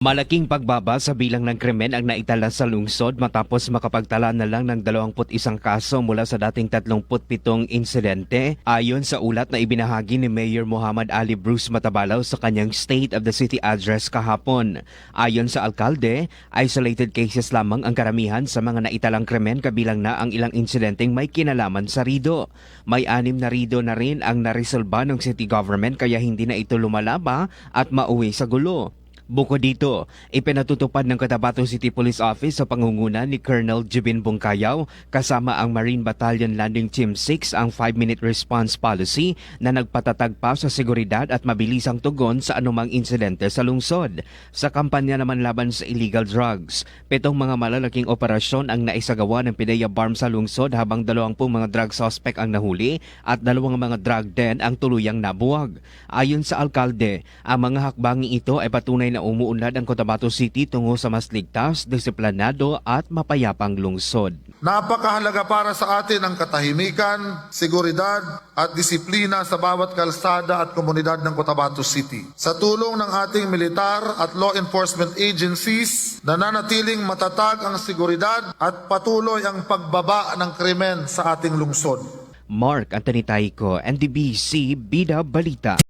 Malaking pagbaba sa bilang ng krimen ang naitala sa lungsod matapos makapagtala na lang ng 21 kaso mula sa dating 37 insidente ayon sa ulat na ibinahagi ni Mayor Muhammad Ali Bruce Matabalaw sa kanyang State of the City address kahapon. Ayon sa alkalde, isolated cases lamang ang karamihan sa mga naitalang krimen kabilang na ang ilang insidenteng may kinalaman sa Rido. May anim na Rido na rin ang naresolba ng city government kaya hindi na ito lumalaba at mauwi sa gulo. Bukod dito, ipinatutupad ng Cotabato City Police Office sa pangunguna ni Colonel Jubin Bungkayaw kasama ang Marine Battalion Landing Team 6 ang 5-minute response policy na nagpatatag pa sa seguridad at mabilisang tugon sa anumang insidente sa lungsod. Sa kampanya naman laban sa illegal drugs, pitong mga malalaking operasyon ang naisagawa ng PIDEA BARM sa lungsod habang dalawampung mga drug suspect ang nahuli at dalawang mga drug den ang tuluyang nabuwag. Ayon sa alkalde, ang mga hakbanging ito ay patunay na umuunlad ang Cotabato City tungo sa mas ligtas, disiplinado at mapayapang lungsod. Napakahalaga para sa atin ang katahimikan, seguridad at disiplina sa bawat kalsada at komunidad ng Cotabato City. Sa tulong ng ating militar at law enforcement agencies, nananatiling matatag ang seguridad at patuloy ang pagbaba ng krimen sa ating lungsod. Mark Anthony Taico, NDBC Bida Balita.